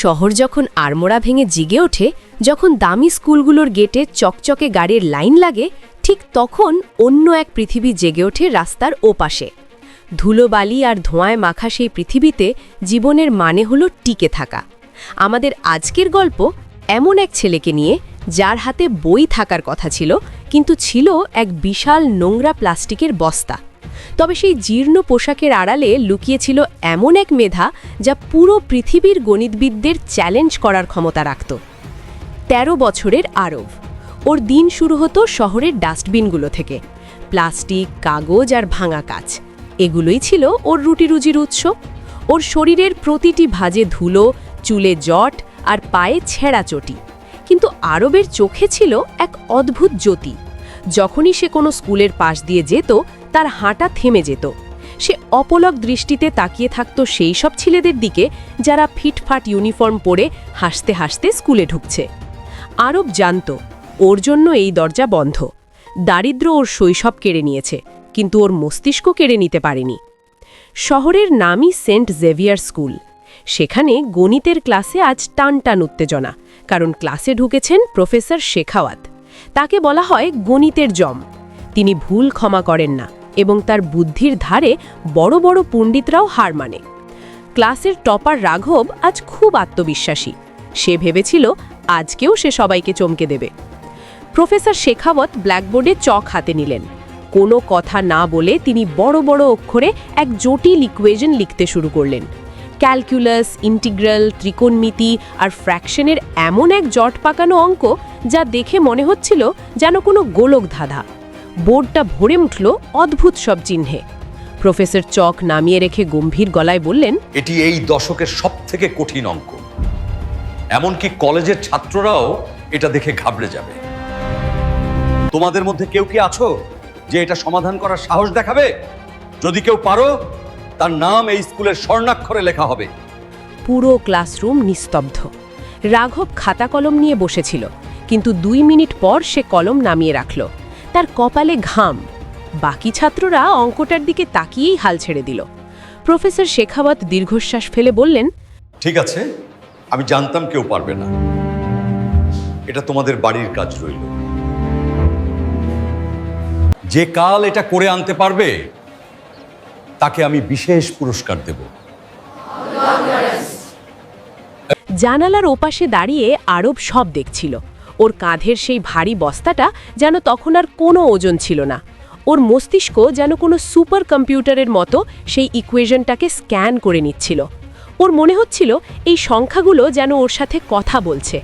শহর যখন আড়মোড়া ভেঙে জিগে ওঠে, যখন দামি স্কুলগুলোর গেটে চকচকে গাড়ির লাইন লাগে, ঠিক তখন অন্য এক পৃথিবী জেগে ওঠে রাস্তার ওপাশে। ধুলোবালি আর ধোঁয়ায় মাখা সেই পৃথিবীতে জীবনের মানে হলো টিকে থাকা। আমাদের আজকের গল্প এমন এক ছেলেকে নিয়ে, যার হাতে বই থাকার কথা ছিল, কিন্তু ছিল এক বিশাল নোংরা প্লাস্টিকের বস্তা। তবে সেই জীর্ণ পোশাকের আড়ালে লুকিয়েছিল এমন এক মেধা যা পুরো পৃথিবীর গণিতবিদদের চ্যালেঞ্জ করার ক্ষমতা রাখত। ১৩ বছরের আরব। ওর দিন শুরু হতো শহরের ডাস্টবিনগুলো থেকে। প্লাস্টিক, কাগজ আর ভাঙা কাচ। এগুলোই ছিল ওর রুটি রুজির উৎস। ওর শরীরের প্রতিটি ভাজে ধুলো, চুলে জট আর পায়ে ছেঁড়া চটি। কিন্তু আরবের চোখে ছিল এক অদ্ভুত জ্যোতি। যখনই সে কোনো স্কুলের পাশ দিয়ে যেত তার হাঁটা থেমে যেত। সে অপলক দৃষ্টিতে তাকিয়ে থাকত সেই সব ছেলেদের দিকে যারা ফিটফাট ইউনিফর্ম পরে হাসতে হাসতে স্কুলে ঢুকছে। আরব জানত, ওর জন্য এই দরজা বন্ধ। দারিদ্র ওর শৈশব কেড়ে নিয়েছে, কিন্তু ওর মস্তিষ্ক কেড়ে নিতে পারেনি। শহরের নামই সেন্ট জেভিয়ার স্কুল। সেখানে গণিতের ক্লাসে আজ টান টান উত্তেজনা, কারণ ক্লাসে ঢুকেছেন প্রফেসর শেখাওয়াত। তাকে বলা হয় গণিতের জম। তিনি ভুল ক্ষমা করেন না। এবং তার বুদ্ধির ধারে বড় বড় পণ্ডিতরাও হার মানে। ক্লাসের টপার রাঘব আজ খুব আত্মবিশ্বাসী। সে ভেবেছিল, আজকেও সে সবাইকে চমকে দেবে। প্রফেসর শেখাওয়াত ব্ল্যাকবোর্ডে চক হাতে নিলেন। কোনো কথা না বলে তিনি বড় বড় অক্ষরে এক জটিল ইকুয়েশন লিখতে শুরু করলেন। ক্যালকুলাস, ইন্টিগ্রাল, ত্রিকোণমিতি আর ফ্র্যাকশনের এমন এক জট পাকানো অঙ্ক যা দেখে মনে হচ্ছিল যেন কোনো গোলক ধাঁধা বোর্ডটা ভরে উঠল অদ্ভুত সব চিহ্নে। প্রফেসর চক নামিয়ে রেখে গম্ভীর গলায় বললেন এটি এই দশকের সব থেকে কঠিন অঙ্ক। এমনকি কলেজের ছাত্ররাও এটা দেখে ঘাবড়ে যাবে। তোমাদের মধ্যে কেউ কি আছো যে এটা সমাধান করার সাহস দেখাবে? যদি কেউ পারো তার নাম এই স্কুলের স্বর্ণাক্ষরে লেখা হবে। পুরো ক্লাসরুম নিস্তব্ধ। রাঘব খাতা কলম নিয়ে বসেছিল কিন্তু দুই মিনিট পর সে কলম নামিয়ে রাখল। তার কপালে ঘাম। বাকি ছাত্ররা অঙ্কটার দিকে তাকিয়েই হাল ছেড়ে দিল। প্রফেসর শেখাওয়াত দীর্ঘশ্বাস ফেলে বললেন ঠিক আছে আমি জানতাম কেউ পারবে না। এটা তোমাদের বাড়ির কাজ রইল। যে কাল এটা করে আনতে পারবে তাকে আমি বিশেষ পুরস্কার দেব। জানালার ওপাশে দাঁড়িয়ে আরব সব দেখছিল। ওর কাঁধের সেই ভারী বস্তাটা যেন তখন আর কোনো ওজন ছিল না। ওর মস্তিষ্ক যেন কোনো সুপার কম্পিউটারের মতো সেই ইকুয়েশনটাকে স্ক্যান করে নিচ্ছিল। ওর মনে হচ্ছিল এই সংখ্যাগুলো যেন ওর সাথে কথা বলছে।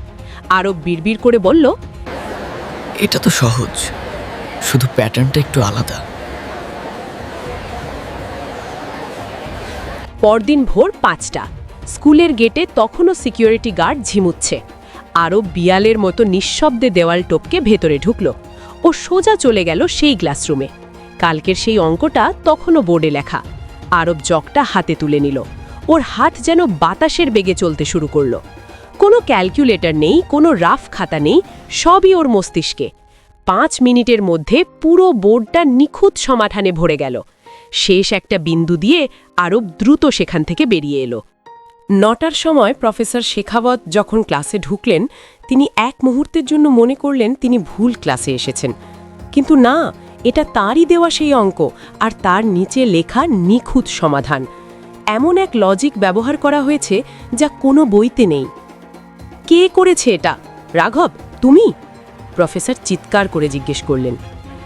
আরও বিড়বিড় করে বলল এটা তো সহজ। শুধু প্যাটার্নটা একটু আলাদা। পরদিন ভোর পাঁচটা। স্কুলের গেটে তখনও সিকিউরিটি গার্ড ঝিমুচ্ছে। আরব বিয়ালের মতো নিঃশব্দে দেওয়াল টপকে ভেতরে ঢুকল ও সোজা চলে গেল সেই ক্লাসরুমে। কালকের সেই অঙ্কটা তখনও বোর্ডে লেখা। আরব জকটা হাতে তুলে নিল। ওর হাত যেন বাতাসের বেগে চলতে শুরু করল। কোনো ক্যালকুলেটর নেই, কোনো রাফ খাতা নেই, সবই ওর মস্তিষ্কে। পাঁচ মিনিটের মধ্যে পুরো বোর্ডটা নিখুঁত সমাধানে ভরে গেল। শেষ একটা বিন্দু দিয়ে আরব দ্রুত সেখান থেকে বেরিয়ে এলো। নটার সময় প্রফেসর শেখাবত যখন ক্লাসে ঢুকলেন, তিনি এক মুহূর্তের জন্য মনে করলেন তিনি ভুল ক্লাসে এসেছেন। কিন্তু না, এটা তারই দেওয়া সেই অঙ্ক আর তার নিচে লেখা নিখুঁত সমাধান। এমন এক লজিক ব্যবহার করা হয়েছে যা কোনো বইতে নেই। কে করেছে এটা? রাঘব, তুমি? প্রফেসর চিৎকার করে জিজ্ঞেস করলেন।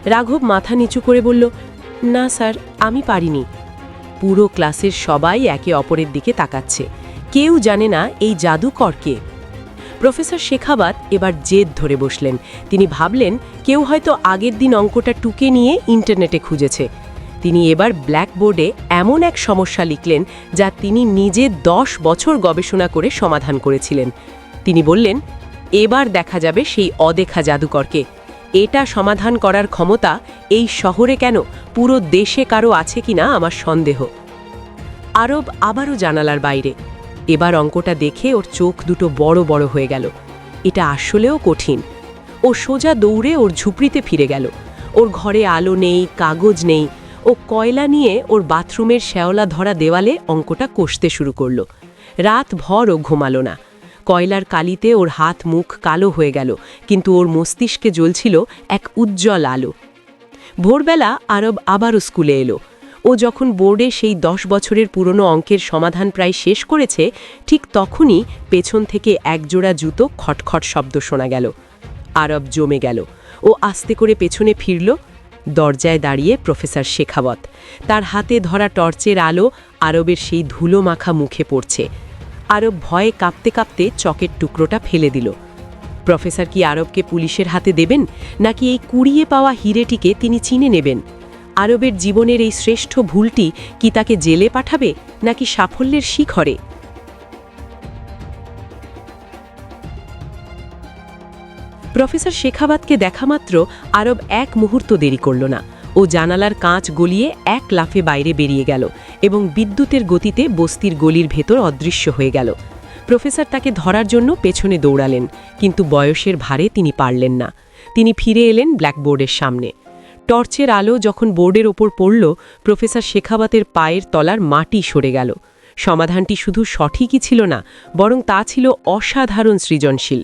রাঘব মাথা নিচু করে বলল, না স্যার, আমি পারিনি। পুরো ক্লাসের সবাই একে অপরের দিকে তাকাচ্ছে। কেউ জানে না এই জাদুকর কে প্রফেসর শেখাবাত এবার জেদ ধরে বসলেন। তিনি ভাবলেন, কেউ হয়তো আগের দিন অঙ্কটা টুকে নিয়ে ইন্টারনেটে খুঁজেছে। তিনি এবার ব্ল্যাকবোর্ডে এমন এক সমস্যা লিখলেন, যা তিনি নিজে দশ বছর গবেষণা করে সমাধান করেছিলেন। তিনি বললেন, এবার দেখা যাবে সেই অদেখা জাদুকরকে। এটা সমাধান করার ক্ষমতা এই শহরে কেন? পুরো দেশে কারও আছে কিনা আমার সন্দেহ। আরব আবারও জানালার বাইরে। এবার অঙ্কটা দেখে ওর চোখ দুটো বড় বড় হয়ে গেল। এটা আসলেও কঠিন। ও সোজা দৌড়ে ওর ঝুপড়িতে ফিরে গেল। ওর ঘরে আলো নেই, কাগজ নেই। ও কয়লা নিয়ে ওর বাথরুমের শ্যাওলা ধরা দেওয়ালে অঙ্কটা কষতে শুরু করল। রাত ভর ও ঘুমালো না। কয়লার কালিতে ওর হাত মুখ কালো হয়ে গেল, কিন্তু ওর মস্তিষ্কে জ্বলছিল এক উজ্জ্বল আলো। ভোরবেলা আরব আবারও স্কুলে এলো। ও যখন বোর্ডে সেই দশ বছরের পুরনো অঙ্কের সমাধান প্রায় শেষ করেছে, ঠিক তখনই পেছন থেকে একজোড়া জুতো খটখট শব্দ শোনা গেল। আরব জমে গেল। ও আস্তে করে পেছনে ফিরল, দরজায় দাঁড়িয়ে প্রফেসর শেখাবত। তার হাতে ধরা টর্চের আলো আরবের সেই ধুলো মাখা মুখে পড়ছে। আরব ভয়ে কাঁপতে কাঁপতে চকের টুকরোটা ফেলে দিল। প্রফেসর কি আরবকে পুলিশের হাতে দেবেন, নাকি এই কুড়িয়ে পাওয়া হিরেটিকে তিনি চিনে নেবেন? আরবের জীবনের এই শ্রেষ্ঠ ভুলটি কি তাকে জেলে পাঠাবে নাকি সাফল্যের শিখরে? প্রফেসর শেখাবাতকে দেখামাত্র আরব এক মুহূর্ত দেরি করল না। ও জানালার কাঁচ গলিয়ে এক লাফে বাইরে বেরিয়ে গেল এবং বিদ্যুতের গতিতে বস্তির গলির ভেতর অদৃশ্য হয়ে গেল। প্রফেসর তাকে ধরার জন্য পেছনে দৌড়ালেন, কিন্তু বয়সের ভারে তিনি পারলেন না। তিনি ফিরে এলেন ব্ল্যাকবোর্ডের সামনে। টর্চের আলো যখন বোর্ডের ওপর পড়ল, প্রফেসর শেখাবাতের পায়ের তলার মাটি সরে গেল। সমাধানটি শুধু সঠিকই ছিল না, বরং তা ছিল অসাধারণ সৃজনশীল।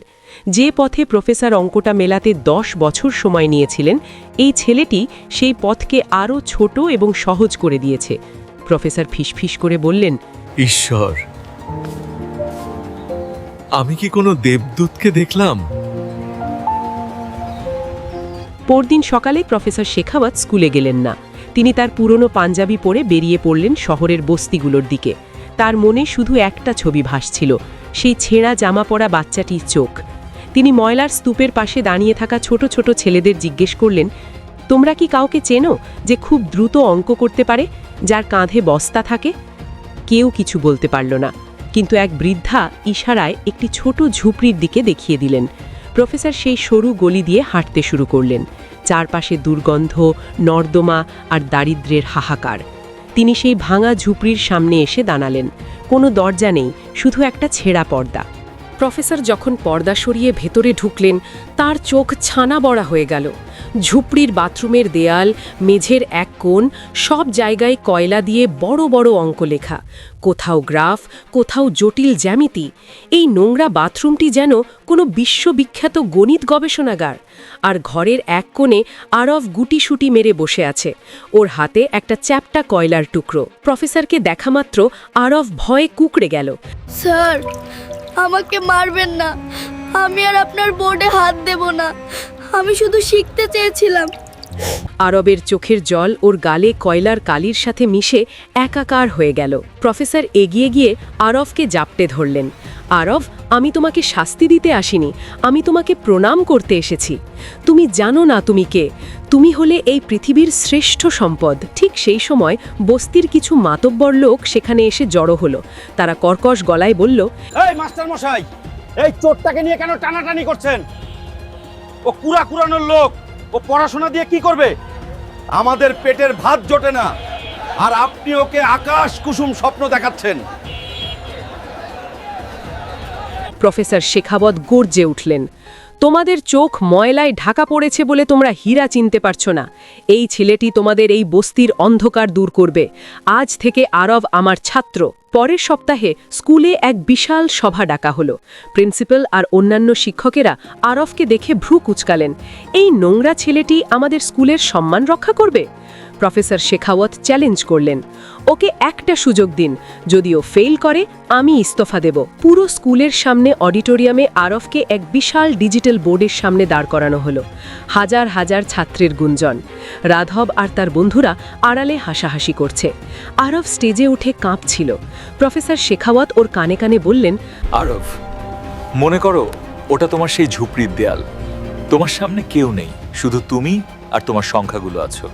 যে পথে প্রফেসর অঙ্কটা মেলাতে দশ বছর সময় নিয়েছিলেন, এই ছেলেটি সেই পথকে আরও ছোট এবং সহজ করে দিয়েছে। প্রফেসর ফিসফিস করে বললেন, ঈশ্বর, আমি কি কোনো দেবদূতকে দেখলাম? পরদিন সকালে প্রফেসর শেখাওয়াত স্কুলে গেলেন না। তিনি তার পুরনো পাঞ্জাবি পরে বেরিয়ে পড়লেন শহরের বস্তিগুলোর দিকে। তার মনে শুধু একটা ছবি ভাসছিল, সেই ছেঁড়া জামা পরা বাচ্চাটির চোখ। তিনি ময়লার স্তূপের পাশে দাঁড়িয়ে থাকা ছোট ছোট ছেলেদের জিজ্ঞেস করলেন, তোমরা কি কাউকে চেনো যে খুব দ্রুত অঙ্ক করতে পারে, যার কাঁধে বস্তা থাকে? কেউ কিছু বলতে পারল না, কিন্তু এক বৃদ্ধা ইশারায় একটি ছোট ঝুপড়ির দিকে দেখিয়ে দিলেন। প্রফেসর সেই সরু গলি দিয়ে হাঁটতে শুরু করলেন। চারপাশে দুর্গন্ধ, নর্দমা আর দারিদ্রের হাহাকার। তিনি সেই ভাঙা ঝুপড়ির সামনে এসে দাঁড়ালেন। কোনো দরজা নেই, শুধু একটা ছেঁড়া পর্দা। প্রফেসর যখন পর্দা সরিয়ে ভেতরে ঢুকলেন, তার চোখ ছানা বড়া হয়ে গেল। ঝুপড়ির বাথরুমের দেয়াল, মেঝের এক কোণ, সব জায়গায় কয়লা দিয়ে বড় বড় অঙ্ক লেখা। কোথাও গ্রাফ, কোথাও জটিল জ্যামিতি। এই নোংরা বাথরুমটি যেন কোনো বিশ্ববিখ্যাত গণিত গবেষণাগার। আর ঘরের এক কোণে আরব গুটিসুটি মেরে বসে আছে। ওর হাতে একটা চ্যাপটা কয়লার টুকরো। প্রফেসরকে দেখা দেখামাত্র আরব ভয়ে কুকড়ে গেল। স্যার, আমাকে মারবেন না। আমি আর আপনার বোর্ডে হাত দেব না। আমি শুধু শিখতে চেয়েছিলাম। আরবের চোখের জল ওর গালে কয়লার কালির সাথে মিশে একাকার হয়ে গেল। প্রফেসর এগিয়ে গিয়ে আরবকে জাপটে ধরলেন। আরব আমি তোমাকে শাস্তি দিতে আসিনি আমি তোমাকে প্রণাম করতে এসেছি। তুমি জানো না তুমি কে। তুমি হলে এই পৃথিবীর শ্রেষ্ঠ সম্পদ। ঠিক সেই সময় বস্তির কিছু মাতব্বর লোক সেখানে এসে জড়ো হলো। তারা কর্কশ গলায় বলল এই মাস্টার মশাই এই চোরটাকে নিয়ে কেন টানাটানি করছেন? ও কুড়া কুড়ানোর লোক। ও পড়াশোনা দিয়ে কি করবে? আমাদের পেটের ভাত জোটে না। আর আপনি ওকে আকাশ কুসুম স্বপ্ন দেখাচ্ছেন। প্রফেসর শেখাবত গর্জে উঠলেন। তোমাদের চোখ ময়লায় ঢাকা পড়েছে বলে তোমরা হীরা চিনতে পারছ না। এই ছেলেটি তোমাদের এই বস্তির অন্ধকার দূর করবে। আজ থেকে আরব আমার ছাত্র। পরের সপ্তাহে স্কুলে এক বিশাল সভা ডাকা হলো। প্রিন্সিপাল আর অন্যান্য শিক্ষকেরা আরবকে দেখে ভ্রু কুচকালেন। এই নোংরা ছেলেটি আমাদের স্কুলের সম্মান রক্ষা করবে? প্রফেসর শেখাওয়াত চ্যালেঞ্জ করলেন। ওকে একটা সুযোগ দিন, যদি ও ফেল করে, আমি ইস্তফা দেব। পুরো স্কুলের সামনে অডিটোরিয়ামে আরফকে এক বিশাল ডিজিটাল বোর্ডের সামনে দাঁড় করানো হলো, হাজার হাজার ছাত্রের গুঞ্জন। রাধব আর তার বন্ধুরা আড়ালে হাসাহাসি করছে। আরফ স্টেজে উঠে কাঁপছিল। প্রফেসর শেখাওয়াত ওর কানে কানে বললেন আরব মনে করো, ওটা তোমার সেই ঝুপড়ির দেয়াল। তোমার সামনে কেউ নেই, শুধু তুমি আর তোমার সংখ্যাগুলো আছো।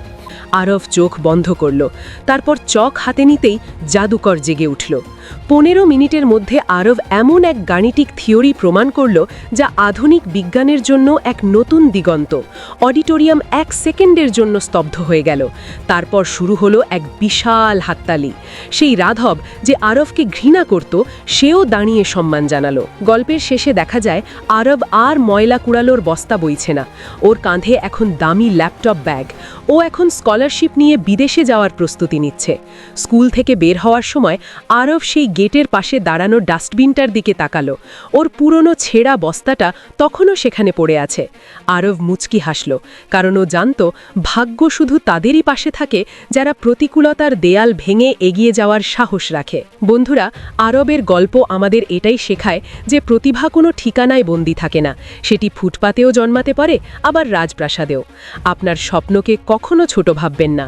আরব চোখ বন্ধ করল। তারপর চক হাতে নিতেই জাদুকর জেগে উঠল। পনেরো মিনিটের মধ্যে আরব এমন এক গাণিতিক থিওরি প্রমাণ করল, যা আধুনিক বিজ্ঞানের জন্য এক নতুন দিগন্ত। অডিটোরিয়াম এক সেকেন্ডের জন্য স্তব্ধ হয়ে গেল। তারপর শুরু হলো এক বিশাল হাততালি। সেই রাধব যে আরবকে ঘৃণা করত, সেও দাঁড়িয়ে সম্মান জানালো। গল্পের শেষে দেখা যায় আরব আর ময়লা কুড়ালোর বস্তা বইছে না। ওর কাঁধে এখন দামি ল্যাপটপ ব্যাগ। ও এখন স্কলার স্কলারশিপ নিয়ে বিদেশে যাওয়ার প্রস্তুতি নিচ্ছে। স্কুল থেকে বের হওয়ার সময় আরব সেই গেটের পাশে দাঁড়ানো ডাস্টবিনটার দিকে তাকালো। ওর পুরনো ছেঁড়া বস্তাটা তখনও সেখানে পড়ে আছে। আরব মুচকি হাসল, কারণ ও জানত ভাগ্য শুধু তাদেরই পাশে থাকে যারা প্রতিকূলতার দেয়াল ভেঙে এগিয়ে যাওয়ার সাহস রাখে। বন্ধুরা, আরবের গল্প আমাদের এটাই শেখায় যে প্রতিভা কোনো ঠিকানায় বন্দি থাকে না। সেটি ফুটপাতেও জন্মাতে পারে, আবার রাজপ্রাসাদেও। আপনার স্বপ্নকে কখনো ছোট ভাববেন না